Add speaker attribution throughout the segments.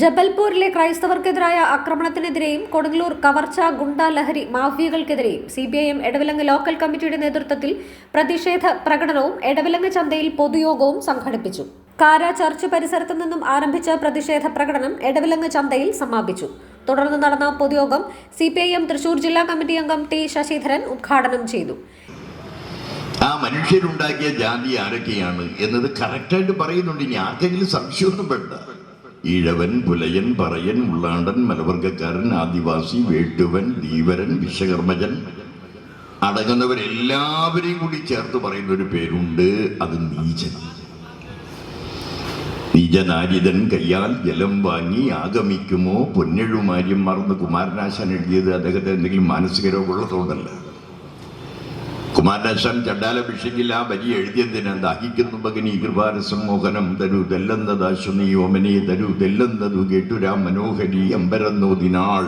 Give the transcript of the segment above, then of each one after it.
Speaker 1: ജബൽപൂരിലെ ക്രൈസ്തവർക്കെതിരായ ആക്രമണത്തിനെതിരെയും കൊടുങ്ങല്ലൂർ കവർച്ച ഗുണ്ട ലഹരി മാഫിയകൾക്കെതിരെയും C P I M Edavilangu local committee നേതൃത്വത്തിൽ പ്രതിഷേധ പ്രകടനവും എടവിലങ്ങ് ചന്തയിൽ പൊതുയോഗവും സംഘടിപ്പിച്ചു. കാര ചർച്ച് പരിസരത്തു നിന്നും ആരംഭിച്ച പ്രതിഷേധ പ്രകടനം എടവിലങ്ങ് ചന്തയിൽ സമാപിച്ചു. തുടർന്ന് നടന്ന പൊതുയോഗം C P I M Thrissur ജില്ലാ കമ്മിറ്റി അംഗം ടി ശശിധരൻ ഉദ്ഘാടനം ചെയ്തു.
Speaker 2: ആ മനുഷ്യരുണ്ടാക്കിയ ജാതി ആരൊക്കെയാണ് എന്നത് കറക്റ്റായിട്ട് പറയുന്നുണ്ട്. ഇനി ആർക്കെങ്കിലും സംശയമൊന്നും വേണ്ട. ഈഴവൻ പുലയൻ പറയൻ ഉള്ളാണ്ടൻ മലവർഗക്കാരൻ ആദിവാസി വേട്ടുവൻ ധീവരൻ വിശ്വകർമ്മജൻ. അടങ്ങുന്നവരെല്ലാവരെയും കൂടി ചേർത്ത് പറയുന്ന ഒരു പേരുണ്ട് അത് നീചൻ. നീചനാരിതൻ കയ്യാൽ ജലം വാങ്ങി ആഗമിക്കുമോ? പൊന്നെഴുമാര്യം മറന്ന് കുമാരനാശാൻ എഴുതിയത് അദ്ദേഹത്തെ എന്തെങ്കിലും മാനസിക രോഗമുള്ളതുകൊണ്ടല്ല. കുമാരനാശാൻ ചണ്ടാല ഭിഷിക്കില്ല ആ വരി എഴുതിയതിന് ദാഹിക്കുന്നു ഭഗനി കൃപാരസം മോഹനം തരു തെല്ലെന്നതാശു ഓമനെ തരു തെല്ലെന്നതു കേട്ടുരാ മനോഹരി അമ്പരന്നോതിനാൾ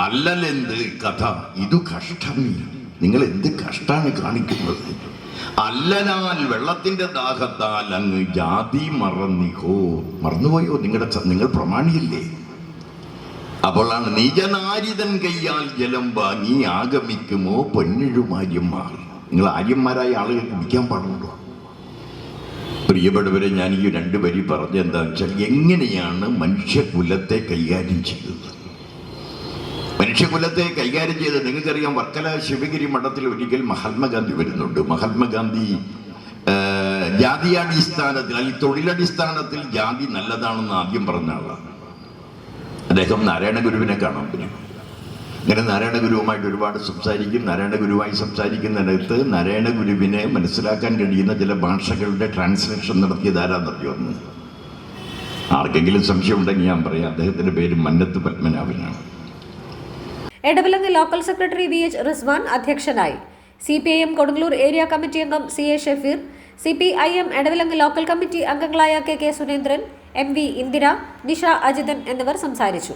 Speaker 2: അല്ലലെന്ത് കഥ? ഇതു കഷ്ടമില്ല നിങ്ങൾ എന്ത് കഷ്ടാണ് കാണിക്കുന്നത്? അല്ലനാൽ വെള്ളത്തിന്റെ ദാഹത്താൽ അങ്ങ് ജാതി മറന്നിഹോ. മറന്നുപോയോ? നിങ്ങളുടെ നിങ്ങൾ പ്രമാണിയില്ലേ? അപ്പോഴാണ് നിജനാരിതൻ കയ്യാൽ ജലം വാങ്ങി ആഗമിക്കുമോ പൊന്നിഴുമാര്യന്മാർ നിങ്ങൾ ആര്യന്മാരായ ആളുകൾ കുടിക്കാൻ പാടുണ്ടോ? പ്രിയപ്പെട്ടവരെ ഞാൻ ഈ രണ്ട് വരി പറഞ്ഞെന്താണെന്ന് വെച്ചാൽ എങ്ങനെയാണ് മനുഷ്യകുലത്തെ കൈകാര്യം ചെയ്തത് മനുഷ്യകുലത്തെ കൈകാര്യം ചെയ്ത് നിങ്ങൾക്കറിയാം വർക്കല ശിവഗിരി മഠത്തിൽ ഒരിക്കൽ മഹാത്മാഗാന്ധി വരുന്നുണ്ട്. മഹാത്മാഗാന്ധി ജാതിയാടിസ്ഥാനത്തിൽ അല്ലെങ്കിൽ തൊഴിലടിസ്ഥാനത്തിൽ ജാതി നല്ലതാണെന്ന് ആദ്യം പറഞ്ഞ ആളാണ്. അദ്ദേഹം നാരായണ ഗുരുവിനെ കാണാൻ പറ്റും അങ്ങനെ നാരായണ ഗുരുവുമായിട്ട് ഒരുപാട് സംസാരിക്കും. നാരായണ ഗുരുവായി സംസാരിക്കുന്നിടത്ത് നാരായണ ഗുരുവിനെ മനസ്സിലാക്കാൻ കഴിയുന്ന ചില ഭാഷകളുടെ ട്രാൻസ്ലേഷൻ നടത്തിയത് ആരാന്നറിയുമെന്ന് ആർക്കെങ്കിലും സംശയം ഉണ്ടെങ്കിൽ ഞാൻ പറയാം. അദ്ദേഹത്തിന്റെ പേര് Mannath പത്മനാഭനാണ്.
Speaker 1: Edavilangu local secretary V H Rizwan അധ്യക്ഷനായി. C P I M Kodungallur area committee അംഗം C A Shafeer C P I M Edavilangu local committee അംഗങ്ങളായ K K Surendran M V Indira Nisha Ajithan എന്നിവർ സംസാരിച്ചു.